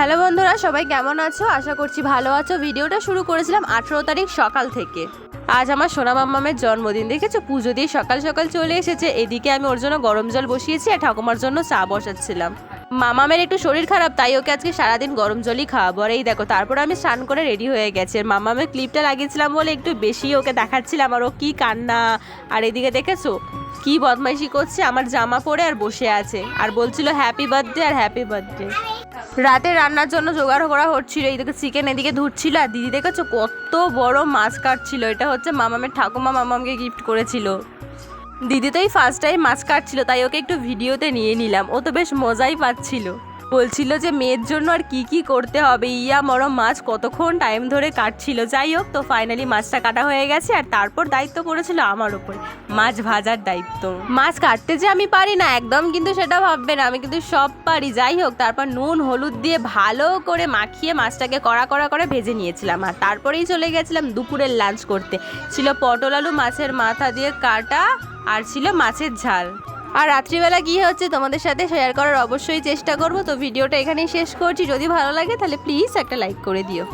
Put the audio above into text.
Hello বন্ধুরা, সবাই কেমন আছো? আশা করছি ভালো আছো। ভিডিওটা শুরু করেছিলাম আঠেরো তারিখ সকাল থেকে। আজ আমার সোনা মাম্মামের জন্মদিন, দেখেছ? পুজো দিয়ে সকাল সকাল চলে এসেছে। এদিকে আমি ওর জন্য গরম জল বসিয়েছি আর ঠাকুমার জন্য চা বসাচ্ছিলাম। মামামের একটু শরীর খারাপ, তাই ওকে আজকে সারাদিন গরম জলই খাওয়াবো। আর এই দেখো, তারপর আমি স্নান করে রেডি হয়ে গেছে। মামামের ক্লিপটা লাগিয়েছিলাম বলে একটু বেশি ওকে দেখাচ্ছিলাম। আর ও কি কান্না। আর এদিকে দেখেছ? কি বদমাইশি করছে। আমার জামা পরে আর বসে আছে। আর বলছিল হ্যাপি বার্থডে আর হ্যাপি বার্থডে রাতে রান্নার জন্য জোগাড় করা হচ্ছিল এইদিকে চিকেন এদিকে ধুচ্ছিল, আর দিদি দেখেছ কত বড় মাছ কাটছিল, এটা হচ্ছে মামামের ঠাকুমা মামামকে গিফট করেছিল। দিদি তো এই ফার্স্ট টাইম মাছ কাটছিল, তাই ওকে একটু ভিডিওতে নিয়ে নিলাম, ও তো বেশ মজাই পাচ্ছিল। বলছিল যে মেয়ের জন্য আর কি কি করতে হবে। ইয়া মরো মাছ কতক্ষণ টাইম ধরে কাটছিল। যাই হোক, তো ফাইনালি মাছটা কাটা হয়ে গেছে আর তারপর দায়িত্ব পড়েছিল আমার উপর। মাছ ভাজার দায়িত্ব। মাছ কাটতে যে আমি পারি না, একদম কিন্তু সেটা ভাববে না। আমি কিন্তু সব পারি। যাই হোক, তারপর নুন, হলুদ দিয়ে ভালো করে মাখিয়ে মাছটাকে কড়া কড়া করে ভেজে নিয়েছিলাম। আর তারপরেই চলে গেছিলাম দুপুরের লাঞ্চ করতে। ছিল পটল আলু মাছের মাথা দিয়ে কাটা আর ছিল মাছের ঝাল। আর রাত্রিবেলা কি হচ্ছে তোমাদের সাথে শেয়ার করার অবশ্যই চেষ্টা করব। তো ভিডিওটা এখানেই শেষ করছি। যদি ভালো লাগে তাহলে প্লিজ একটা লাইক করে দিও।